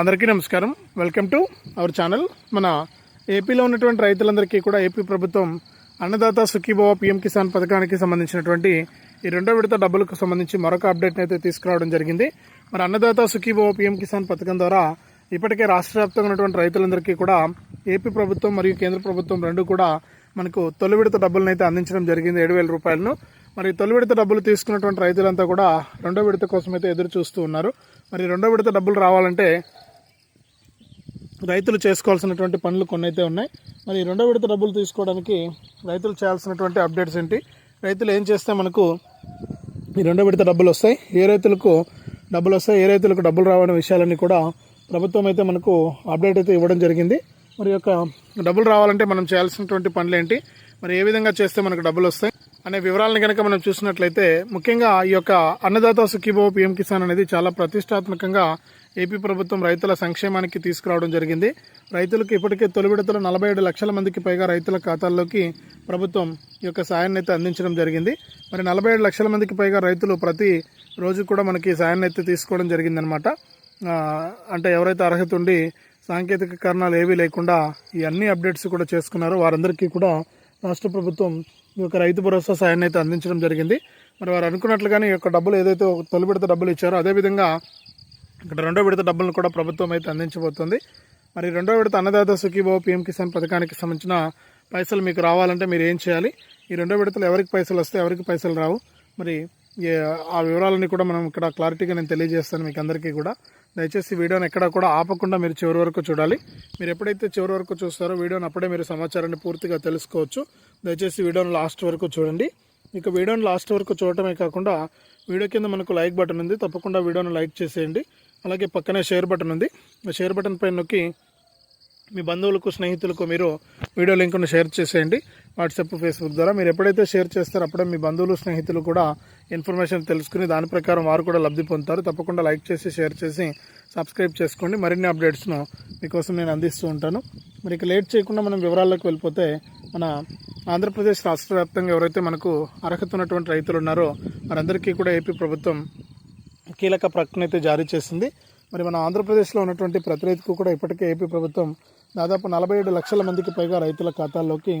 అందరికీ నమస్కారం. Welcome to our channel మన ఏపీలో ఉన్నటువంటి రైతులందరికీ కూడా ఏపీ ప్రభుత్వం అన్నదాత సుఖీభవ పిఎం కిసాన్ పథకానికి సంబంధించినటువంటి ఈ రెండో విడత డబ్బులకు సంబంధించి మరొక అప్డేట్ని అయితే తీసుకురావడం జరిగింది. మరి అన్నదాత సుఖీభవ పిఎం కిసాన్ పథకం ద్వారా ఇప్పటికే రాష్ట్ర వ్యాప్తంగా ఉన్నటువంటి రైతులందరికీ కూడా ఏపీ ప్రభుత్వం మరియు కేంద్ర ప్రభుత్వం రెండు కూడా మనకు తొలి విడత డబ్బులను అయితే అందించడం జరిగింది ఏడు వేల రూపాయలను. మరి తొలి విడత డబ్బులు తీసుకున్నటువంటి రైతులంతా కూడా రెండో విడత కోసం అయితే ఎదురు చూస్తూ ఉన్నారు. మరి రెండో విడత డబ్బులు రావాలంటే రైతులు చేసుకోవాల్సినటువంటి పనులు కొన్ని అయితే ఉన్నాయి. మరి రెండో విడత డబ్బులు తీసుకోవడానికి రైతులు చేయాల్సినటువంటి అప్డేట్స్ ఏంటి? రైతులు ఏం చేస్తే మనకు ఈ రెండో విడత డబ్బులు వస్తాయి? ఏ రైతులకు డబ్బులు వస్తాయి? ఏ రైతులకు డబ్బులు రావడం విషయాలన్నీ కూడా ప్రభుత్వం అయితే మనకు అప్డేట్ అయితే ఇవ్వడం జరిగింది. మరి యొక్క డబ్బులు రావాలంటే మనం చేయాల్సినటువంటి పనులు ఏంటి? మరి ఏ విధంగా చేస్తే మనకు డబ్బులు వస్తాయి? అనే వివరాలను కనుక మనం చూసినట్లయితే ముఖ్యంగా ఈ యొక్క అన్నదాత సుఖీభో పిఎం కిసాన్ అనేది చాలా ప్రతిష్టాత్మకంగా ఏపీ ప్రభుత్వం రైతుల సంక్షేమానికి తీసుకురావడం జరిగింది. రైతులకు ఇప్పటికే తొలి విడతలో నలభై ఏడు లక్షల మందికి పైగా రైతుల ఖాతాల్లోకి ప్రభుత్వం ఈ యొక్క సాయాన్ని అయితే అందించడం జరిగింది. మరి నలభై ఏడు లక్షల మందికి పైగా రైతులు ప్రతి రోజు కూడా మనకి సాయాన్ని అయితే తీసుకోవడం జరిగిందనమాట అంటే ఎవరైతే అర్హత ఉండి సాంకేతిక కారణాలు ఏవీ లేకుండా ఈ అన్ని అప్డేట్స్ కూడా చేసుకున్నారో వారందరికీ కూడా రాష్ట్ర ప్రభుత్వం ఈ యొక్క రైతు భరోసా సాయాన్ని అయితే అందించడం జరిగింది. మరి వారు అనుకున్నట్లుగానే ఈ యొక్క డబ్బులు ఏదైతే తొలి విడత డబ్బులు ఇచ్చారో అదేవిధంగా ఇక్కడ రెండో విడత డబ్బులను కూడా ప్రభుత్వం అయితే అందించబోతుంది. మరి రెండో విడత అన్నదాత సుఖీభావ పిఎం కిసాన్ పథకానికి సంబంధించిన పైసలు మీకు రావాలంటే మీరు ఏం చేయాలి? ఈ రెండో విడతలు ఎవరికి పైసలు వస్తే ఎవరికి పైసలు రావు? మరి ఏ- ఆ వివరాలన్నీ కూడా మనం ఇక్కడ క్లారిటీగా నేను తెలియజేస్తాను మీకు అందరికీ కూడా. దయచేసి వీడియోని ఎక్కడ కూడా ఆపకుండా మీరు చివరి వరకు చూడాలి. మీరు ఎప్పుడైతే చివరి వరకు చూస్తారో వీడియోని అప్పుడే మీరు సమాచారాన్ని పూర్తిగా తెలుసుకోవచ్చు. దయచేసి వీడియోని లాస్ట్ వరకు చూడండి. ఇక వీడియోని లాస్ట్ వరకు చూడటమే కాకుండా వీడియో కింద మనకు లైక్ బటన్ ఉంది. తప్పకుండా వీడియోని లైక్ చేసేయండి. అలాగే పక్కనే షేర్ బటన్ ఉంది. ఆ షేర్ బటన్ పైన నొక్కి మీ బంధువులకు స్నేహితులకు మీరు వీడియో లింక్ను షేర్ చేసేయండి. వాట్సాప్ ఫేస్బుక్ ద్వారా మీరు ఎప్పుడైతే షేర్ చేస్తారో అప్పుడే మీ బంధువులు స్నేహితులు కూడా ఇన్ఫర్మేషన్ తెలుసుకుని దాని ప్రకారం వారు కూడా లబ్ధి పొందుతారు. తప్పకుండా లైక్ చేసి షేర్ చేసి సబ్స్క్రైబ్ చేసుకోండి. మరిన్ని అప్డేట్స్ను మీకోసం నేను అందిస్తూ ఉంటాను. మరి ఇక లేట్ చేయకుండా మనం వివరాల్లోకి వెళ్ళిపోతే మన ఆంధ్రప్రదేశ్ రాష్ట్ర వ్యాప్తంగా ఎవరైతే మనకు అర్హత ఉన్నటువంటి రైతులు ఉన్నారో వారందరికీ కూడా ఏపీ ప్రభుత్వం కీలక ప్రకటన అయితే జారీ చేసింది. మరి మన ఆంధ్రప్రదేశ్లో ఉన్నటువంటి ప్రతి రైతుకు కూడా ఇప్పటికే ఏపీ ప్రభుత్వం దాదాపు నలభై ఏడు లక్షల మందికి పైగా రైతుల ఖాతాల్లోకి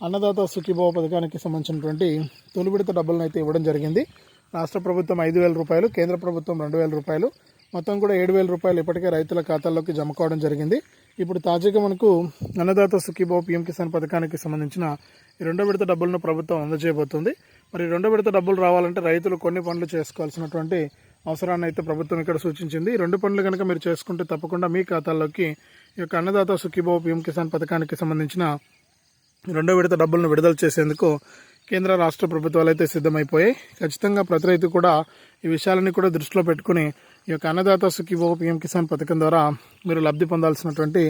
అన్నదాత సుఖీభావ పథకానికి సంబంధించినటువంటి తొలి విడత డబ్బులను అయితే ఇవ్వడం జరిగింది. రాష్ట్ర ప్రభుత్వం ఐదు వేల రూపాయలు కేంద్ర ప్రభుత్వం రెండు వేల రూపాయలు మొత్తం కూడా ఏడు వేల రూపాయలు ఇప్పటికే రైతుల ఖాతాల్లోకి జమ కావడం జరిగింది. ఇప్పుడు తాజాగా మనకు అన్నదాత సుఖీభావ పీఎం కిసాన్ పథకానికి సంబంధించిన రెండో విడత డబ్బులను ప్రభుత్వం అందజేయబోతుంది. మరి రెండో విడత డబ్బులు రావాలంటే రైతులు కొన్ని పనులు చేసుకోవాల్సినటువంటి అవసరాన్ని అయితే ప్రభుత్వం ఇక్కడ సూచించింది. ఈ రెండు పనులు కనుక మీరు చేసుకుంటే తప్పకుండా మీ ఖాతాల్లోకి ఈ యొక్క అన్నదాత సుఖీభావ పిఎం కిసాన్ పథకానికి సంబంధించిన రెండో విడత డబ్బులను విడుదల చేసేందుకు కేంద్ర రాష్ట్ర ప్రభుత్వాలు అయితే సిద్ధమైపోయాయి. ఖచ్చితంగా ప్రతి రైతు కూడా ఈ విషయాలని కూడా దృష్టిలో పెట్టుకుని ఈ యొక్క అన్నదాత సుఖీభావ పిఎం కిసాన్ పథకం ద్వారా మీరు లబ్ధి పొందాల్సినటువంటి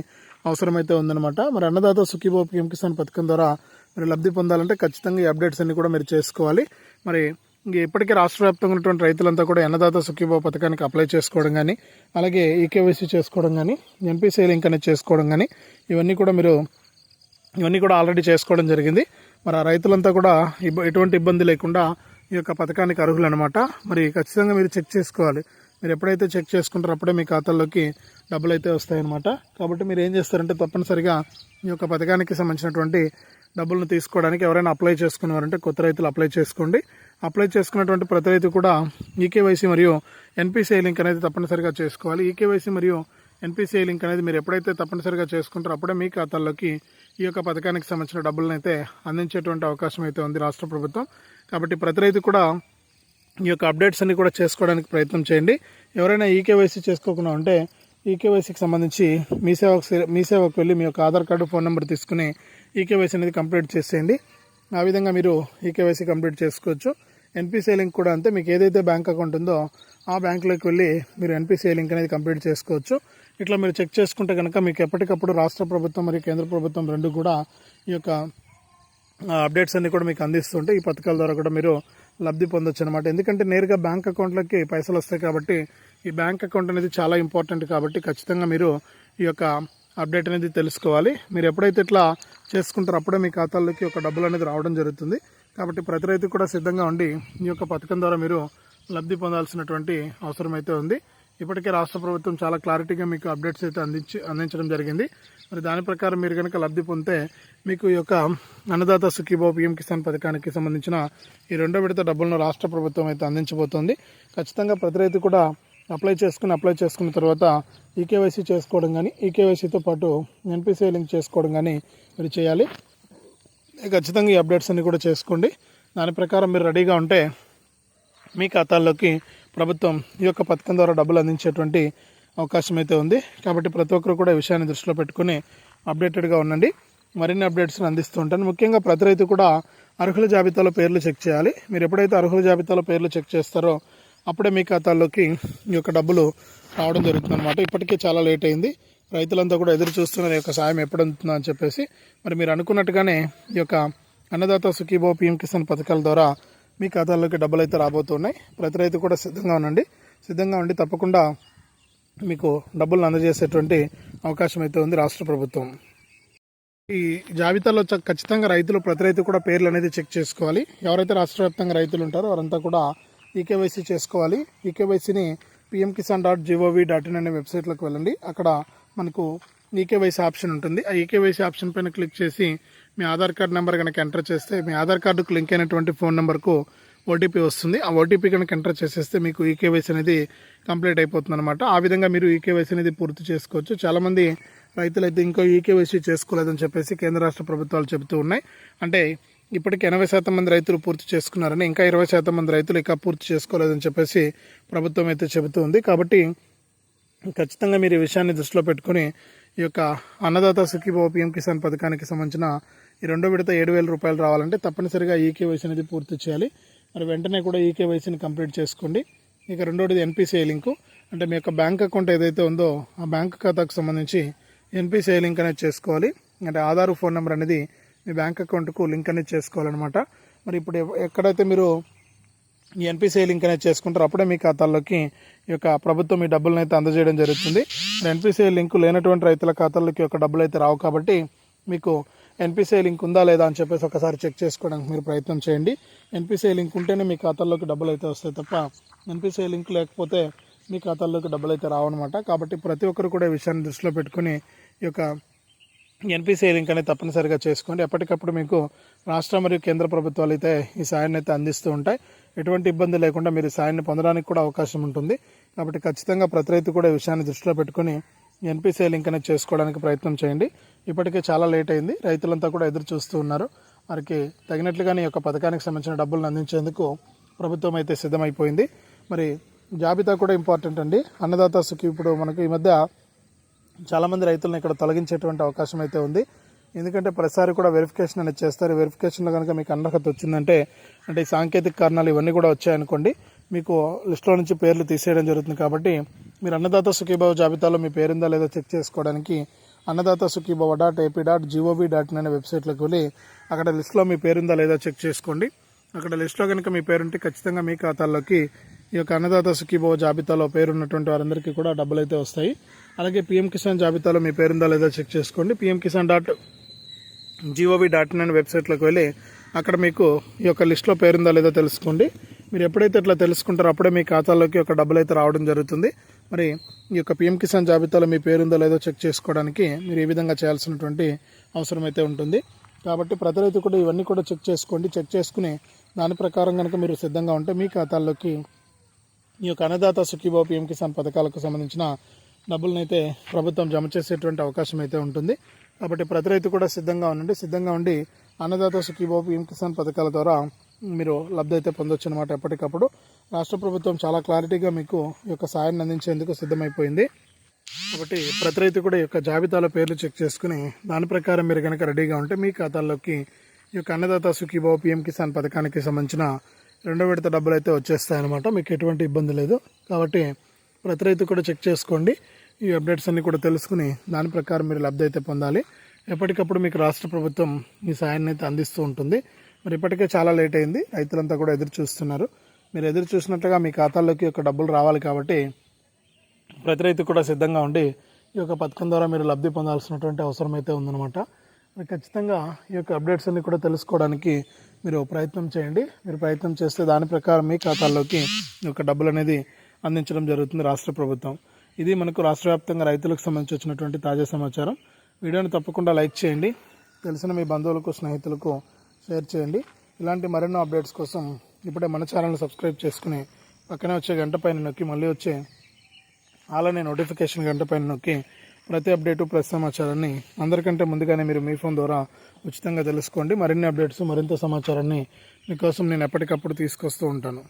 అవసరం అయితే ఉందన్నమాట. మరి అన్నదాత సుఖీభావ పిఎం కిసాన్ పథకం ద్వారా మీరు లబ్ధి పొందాలంటే ఖచ్చితంగా ఈ అప్డేట్స్ అన్ని కూడా మీరు చేసుకోవాలి. మరి ఇంక ఇప్పటికే రాష్ట్ర వ్యాప్తంగా ఉన్నటువంటి రైతులంతా కూడా అన్నదాత సుఖీభావ పథకానికి అప్లై చేసుకోవడం కానీ అలాగే ఈకేవైసీ చేసుకోవడం కానీ ఎన్పిసిఐ లింక్ అనేది చేసుకోవడం కానీ ఇవన్నీ కూడా మీరు ఇవన్నీ కూడా ఆల్రెడీ చేసుకోవడం జరిగింది. మరి ఆ రైతులంతా కూడా ఎటువంటి ఇబ్బంది లేకుండా ఈ యొక్క పథకానికి అర్హులు అనమాట మరి ఖచ్చితంగా మీరు చెక్ చేసుకోవాలి. మీరు ఎప్పుడైతే చెక్ చేసుకుంటారో అప్పుడే మీ ఖాతాల్లోకి డబ్బులు అయితే వస్తాయన్నమాట. కాబట్టి మీరు ఏం చేస్తారంటే తప్పనిసరిగా ఈ యొక్క పథకానికి సంబంధించినటువంటి డబ్బులను తీసుకోవడానికి ఎవరైనా అప్లై చేసుకున్నారంటే కొత్త రైతులు అప్లై చేసుకోండి. అప్లై చేసుకున్నటువంటి ప్రతి రైతు కూడా ఈకేవైసీ మరియు ఎన్పిసిఐ లింక్ అనేది తప్పనిసరిగా చేసుకోవాలి. ఈకేవైసీ మరియు ఎన్పిసిఐ లింక్ అనేది మీరు ఎప్పుడైతే తప్పనిసరిగా చేసుకుంటారో అప్పుడే మీ ఖాతాల్లోకి ఈ యొక్క పథకానికి సంబంధించిన డబ్బులను అయితే అందించేటువంటి అవకాశం అయితే ఉంది రాష్ట్ర ప్రభుత్వం. కాబట్టి ప్రతి రైతు కూడా ఈ యొక్క అప్డేట్స్ అన్ని కూడా చేసుకోవడానికి ప్రయత్నం చేయండి. ఎవరైనా ఈకేవైసీ చేసుకోకుండా ఉంటే ఈకేవైసీకి సంబంధించి మీ సేవకు మీ సేవకు వెళ్ళి మీ యొక్క ఆధార్ కార్డు ఫోన్ నెంబర్ తీసుకుని ఈకేవైసీ అనేది కంప్లీట్ చేసేయండి. ఆ విధంగా మీరు ఈకేవైసీ కంప్లీట్ చేసుకోవచ్చు. ఎన్పిసిఐ లింక్ కూడా అంతే. మీకు ఏదైతే బ్యాంక్ అకౌంట్ ఉందో ఆ బ్యాంకులోకి వెళ్ళి మీరు ఎన్పిసిఐ లింక్ అనేది కంప్లీట్ చేసుకోవచ్చు. ఇట్లా మీరు చెక్ చేసుకుంటే కనుక మీకు ఎప్పటికప్పుడు రాష్ట్ర ప్రభుత్వం మరియు కేంద్ర ప్రభుత్వం రెండు కూడా ఈ యొక్క అప్డేట్స్ అన్నీ కూడా మీకు అందిస్తుంటే ఈ పథకాల ద్వారా కూడా మీరు లబ్ధి పొందొచ్చు అనమాట ఎందుకంటే నేరుగా బ్యాంక్ అకౌంట్లోకి పైసలు వస్తాయి కాబట్టి ఈ బ్యాంక్ అకౌంట్ అనేది చాలా ఇంపార్టెంట్ కాబట్టి ఖచ్చితంగా మీరు ఈ యొక్క అప్డేట్ అనేది తెలుసుకోవాలి. మీరు ఎప్పుడైతే ఇట్లా చేసుకుంటారో అప్పుడే మీ ఖాతాల్లోకి ఒక డబ్బులు అనేది రావడం జరుగుతుంది. కాబట్టి ప్రతి రైతు కూడా సిద్ధంగా ఉండి ఈ యొక్క పథకం ద్వారా మీరు లబ్ధి పొందాల్సినటువంటి అవసరం అయితే ఉంది. ఇప్పటికే రాష్ట్ర ప్రభుత్వం చాలా క్లారిటీగా మీకు అప్డేట్స్ అయితే అందించి అందించడం జరిగింది. మరి దాని ప్రకారం మీరు కనుక లబ్ధి పొందితే మీకు ఈ యొక్క అన్నదాత సుఖీబాబు పిఎం కిసాన్ పథకానికి సంబంధించిన ఈ రెండో విడత డబ్బులను రాష్ట్ర ప్రభుత్వం అయితే అందించబోతోంది. ఖచ్చితంగా ప్రతి రైతు కూడా అప్లై చేసుకుని అప్లై చేసుకున్న తర్వాత ఈకేవైసీ చేసుకోవడం కానీ ఈకేవైసీతో పాటు ఎన్పిసిఐ లింక్ చేసుకోవడం కానీ మీరు చేయాలి. ఖచ్చితంగా ఈ అప్డేట్స్ అన్ని కూడా చేసుకోండి. దాని ప్రకారం మీరు రెడీగా ఉంటే మీ ఖాతాల్లోకి ప్రభుత్వం ఈ యొక్క పథకం ద్వారా డబ్బులు అందించేటువంటి అవకాశం అయితే ఉంది. కాబట్టి ప్రతి ఒక్కరు కూడా ఈ విషయాన్ని దృష్టిలో పెట్టుకుని అప్డేటెడ్గా ఉండండి. మరిన్ని అప్డేట్స్ని అందిస్తూ ఉంటాను. ముఖ్యంగా ప్రతి రైతు కూడా అర్హుల జాబితాలో పేర్లు చెక్ చేయాలి. మీరు ఎప్పుడైతే అర్హుల జాబితాలో పేర్లు చెక్ చేస్తారో అప్పుడే మీ ఖాతాల్లోకి ఈ యొక్క డబ్బులు రావడం జరుగుతుంది అనమాట ఇప్పటికే చాలా లేట్ అయింది. రైతులంతా కూడా ఎదురు చూస్తున్నారు ఈ యొక్క సాయం ఎప్పుడు అందుతుందో అని చెప్పేసి. మరి మీరు అనుకున్నట్టుగానే ఈ యొక్క అన్నదాత సుఖీబో పిఎం కిసాన్ పథకాల ద్వారా మీ ఖాతాల్లోకి డబ్బులు అయితే రాబోతున్నాయి. ప్రతి రైతు కూడా సిద్ధంగా ఉండండి. సిద్ధంగా ఉండి తప్పకుండా మీకు డబ్బులు అందజేసేటువంటి అవకాశం అయితే ఉంది రాష్ట్ర ప్రభుత్వం. ఈ జాబితాలో చ- ఖచ్చితంగా రైతులు ప్రతి రైతు కూడా పేర్లు అనేది చెక్ చేసుకోవాలి. ఎవరైతే రాష్ట్ర వ్యాప్తంగా రైతులు ఉంటారో వారంతా కూడా ఈకేవైసీ చేసుకోవాలి. ఈకేవైసీని PM Kisan dot gov dot in అనే వెబ్సైట్లోకి వెళ్ళండి. అక్కడ మనకు ఈకేవైసీ ఆప్షన్ ఉంటుంది. ఆ ఈకేవైసీ ఆప్షన్ పైన క్లిక్ చేసి మీ ఆధార్ కార్డ్ నెంబర్ కనుక ఎంటర్ చేస్తే మీ ఆధార్ కార్డుకు లింక్ అయినటువంటి ఫోన్ నెంబర్కు ఓటీపీ వస్తుంది. ఆ ఓటీపీ కనుక ఎంటర్ చేసేస్తే మీకు ఈకేవైసీ అనేది కంప్లీట్ అయిపోతుంది అనమాట ఆ విధంగా మీరు ఈకేవైసీ అనేది పూర్తి చేసుకోవచ్చు. చాలామంది రైతులు అయితే ఇంకో ఈకేవైసీ చేసుకోలేదని చెప్పేసి కేంద్ర రాష్ట్ర ప్రభుత్వాలు చెబుతూ ఉన్నాయి. అంటే ఇప్పటికి ఎనభై శాతం మంది రైతులు పూర్తి చేసుకున్నారని ఇంకా ఇరవై శాతం మంది రైతులు ఇంకా పూర్తి చేసుకోలేదని చెప్పేసి ప్రభుత్వం అయితే చెబుతూ ఉంది. కాబట్టి ఖచ్చితంగా మీరు ఈ విషయాన్ని దృష్టిలో పెట్టుకుని ఈ యొక్క అన్నదాత సుఖీభావ పిఎం కిసాన్ పథకానికి సంబంధించిన ఈ రెండో విడత ఏడు వేల రూపాయలు రావాలంటే తప్పనిసరిగా ఈకేవైసీ అనేది పూర్తి చేయాలి. మరి వెంటనే కూడా ఈకేవైసీని కంప్లీట్ చేసుకోండి. ఇక రెండోది ఎన్పిసిఐ లింకు. అంటే మీ యొక్క బ్యాంక్ అకౌంట్ ఏదైతే ఉందో ఆ బ్యాంక్ ఖాతాకు సంబంధించి ఎన్పిసిఐ లింక్ అనేది చేసుకోవాలి. అంటే ఆధార్ ఫోన్ నెంబర్ అనేది మీ బ్యాంక్ అకౌంట్కు లింక్ అనేది చేసుకోవాలన్నమాట. మరి ఇప్పుడు ఎక్కడైతే మీరు ఈ ఎన్పిసిఐ లింక్ అనేది చేసుకుంటారు. అప్పుడే మీ ఖాతాల్లోకి ఈ యొక్క ప్రభుత్వం ఈ డబ్బులను అయితే అందజేయడం జరుగుతుంది. ఎన్పిసిఐ లింక్ లేనటువంటి రైతుల ఖాతాల్లోకి ఒక యొక్క డబ్బులు అయితే రావు కాబట్టి మీకు ఎన్పిసిఐ లింక్ ఉందా లేదా అని చెప్పేసి ఒకసారి చెక్ చేసుకోవడానికి మీరు ప్రయత్నం చేయండి. ఎన్పిసిఐ లింక్ ఉంటేనే మీ ఖాతాల్లోకి డబ్బులు అయితే వస్తాయి తప్ప ఎన్పిసిఐ లింక్ లేకపోతే మీ ఖాతాల్లోకి డబ్బులు అయితే రావన్నమాట. కాబట్టి ప్రతి ఒక్కరు కూడా ఈ విషయాన్ని దృష్టిలో పెట్టుకుని ఈ యొక్క ఎన్పిసిఐ లింక్ అనేది తప్పనిసరిగా చేసుకోండి. ఎప్పటికప్పుడు మీకు రాష్ట్ర మరియు కేంద్ర ప్రభుత్వాలు అయితే ఈ సాయాన్ని అయితే అందిస్తూ ఉంటాయి. ఎటువంటి ఇబ్బంది లేకుండా మీరు సాయాన్ని పొందడానికి కూడా అవకాశం ఉంటుంది. కాబట్టి ఖచ్చితంగా ప్రతి రైతు కూడా ఈ విషయాన్ని దృష్టిలో పెట్టుకుని ఎన్పిసిఐ లింక్ అనేది చేసుకోవడానికి ప్రయత్నం చేయండి. ఇప్పటికే చాలా లేట్ అయింది. రైతులంతా కూడా ఎదురు చూస్తూ ఉన్నారు. వారికి తగినట్లుగా ఈ యొక్క పథకానికి సంబంధించిన డబ్బులను అందించేందుకు ప్రభుత్వం అయితే సిద్ధమైపోయింది. మరి జాబితా కూడా ఇంపార్టెంట్ అండి. అన్నదాత సుఖి ఇప్పుడు మనకు ఈ మధ్య చాలామంది రైతులను ఇక్కడ తొలగించేటువంటి అవకాశం అయితే ఉంది. ఎందుకంటే ప్రతిసారి కూడా వెరిఫికేషన్ అనేది చేస్తారు. వెరిఫికేషన్లో కనుక మీకు అనర్హత వచ్చిందంటే అంటే ఈ సాంకేతిక కారణాలు ఇవన్నీ కూడా వచ్చాయనుకోండి మీకు లిస్టులో నుంచి పేర్లు తీసేయడం జరుగుతుంది కాబట్టి మీరు అన్నదాత సుఖీభావ జాబితాలో మీ పేరుందా లేదో చెక్ చేసుకోవడానికి Annadata Sukhibhava dot AP dot gov dot in అనే వెబ్సైట్లోకి వెళ్ళి అక్కడ లిస్టులో మీ పేరుందా లేదో చెక్ చేసుకోండి. అక్కడ లిస్టులో కనుక మీ పేరుంటే ఖచ్చితంగా మీ ఖాతాల్లోకి ఈ యొక్క అన్నదాత సుఖీభవ జాబితాలో పేరున్నటువంటి వారందరికీ కూడా డబ్బులు అయితే వస్తాయి. అలాగే పీఎం కిసాన్ జాబితాలో మీ పేరుందా లేదా చెక్ చేసుకోండి. PM Kisan dot gov dot in అనే వెబ్సైట్లోకి వెళ్ళి అక్కడ మీకు ఈ యొక్క లిస్ట్లో పేరుందా లేదో తెలుసుకోండి. మీరు ఎప్పుడైతే ఇట్లా తెలుసుకుంటారో అప్పుడే మీ ఖాతాలోకి ఒక డబ్బులు అయితే రావడం జరుగుతుంది. మరి ఈ యొక్క పిఎం కిసాన్ జాబితాలో మీ పేరుందో లేదో చెక్ చేసుకోవడానికి మీరు ఈ విధంగా చేయాల్సినటువంటి అవసరం అయితే ఉంటుంది. కాబట్టి ప్రతి రైతు కూడా ఇవన్నీ కూడా చెక్ చేసుకోండి. చెక్ చేసుకుని దాని ప్రకారం కనుక మీరు సిద్ధంగా ఉంటే మీ ఖాతాల్లోకి ఈ యొక్క అన్నదాత సుఖీబాబు పిఎం కిసాన్ పథకాలకు సంబంధించిన డబ్బులనైతే అయితే ప్రభుత్వం జమ చేసేటువంటి అవకాశం అయితే ఉంటుంది. కాబట్టి ప్రతి రైతు కూడా సిద్ధంగా ఉండండి. సిద్ధంగా ఉండి అన్నదాత సుఖీబాబు పిఎం కిసాన్ పథకాల ద్వారా మీరు లబ్ధి అయితే పొందొచ్చు అనమాట ఎప్పటికప్పుడు. రాష్ట్ర ప్రభుత్వం చాలా క్లారిటీగా మీకు ఈ యొక్క సాయాన్ని అందించేందుకు సిద్ధమైపోయింది. కాబట్టి ప్రతి రైతు కూడా ఈ యొక్క జాబితాలో పేర్లు చెక్ చేసుకుని దాని ప్రకారం మీరు కనుక రెడీగా ఉంటే మీ ఖాతాల్లోకి ఈ యొక్క అన్నదాత సుఖీబాబు పిఎం కిసాన్ పథకానికి సంబంధించిన రెండో విడత డబ్బులు అయితే వచ్చేస్తాయన్నమాట. మీకు ఎటువంటి ఇబ్బంది లేదు. కాబట్టి ప్రతి రైతు కూడా చెక్ చేసుకోండి. ఈ అప్డేట్స్ అన్నీ కూడా తెలుసుకుని దాని ప్రకారం మీరు లబ్ధి అయితే పొందాలి. ఎప్పటికప్పుడు మీకు రాష్ట్ర ప్రభుత్వం ఈ సాయాన్ని అయితే అందిస్తూ ఉంటుంది. మరి ఇప్పటికే చాలా లేట్ అయింది. రైతులంతా కూడా ఎదురు చూస్తున్నారు. మీరు ఎదురు చూసినట్లుగా మీ ఖాతాల్లోకి ఒక డబ్బులు రావాలి కాబట్టి ప్రతి రైతు కూడా సిద్ధంగా ఉండి ఈ యొక్క పథకం ద్వారా మీరు లబ్ధి పొందాల్సినటువంటి అవసరం అయితే ఉందన్నమాట. మరి ఖచ్చితంగా ఈ యొక్క అప్డేట్స్ అన్ని కూడా తెలుసుకోవడానికి మీరు ప్రయత్నం చేయండి. మీరు ప్రయత్నం చేస్తే దాని ప్రకారం మీ ఖాతాల్లోకి యొక్క డబ్బులు అనేది అందించడం జరుగుతుంది రాష్ట్ర ప్రభుత్వం. ఇది మనకు రాష్ట్ర వ్యాప్తంగా రైతులకు సంబంధించి వచ్చినటువంటి తాజా సమాచారం. వీడియోని తప్పకుండా లైక్ చేయండి. తెలిసిన మీ బంధువులకు స్నేహితులకు షేర్ చేయండి. ఇలాంటి మరెన్నో అప్డేట్స్ కోసం ఇప్పుడే మన ఛానల్ని సబ్స్క్రైబ్ చేసుకుని పక్కనే వచ్చే గంట పైన నొక్కి మళ్ళీ వచ్చే అలానే నోటిఫికేషన్ గంట పైన నొక్కి ప్రతి అప్డేటు ప్రతి సమాచారాన్ని అందరికంటే ముందుగానే మీరు మీ ఫోన్ ద్వారా ఉచితంగా తెలుసుకోండి. మరిన్ని అప్డేట్స్ మరింత సమాచారాన్ని మీకోసం నేను ఎప్పటికప్పుడు తీసుకొస్తూ ఉంటాను.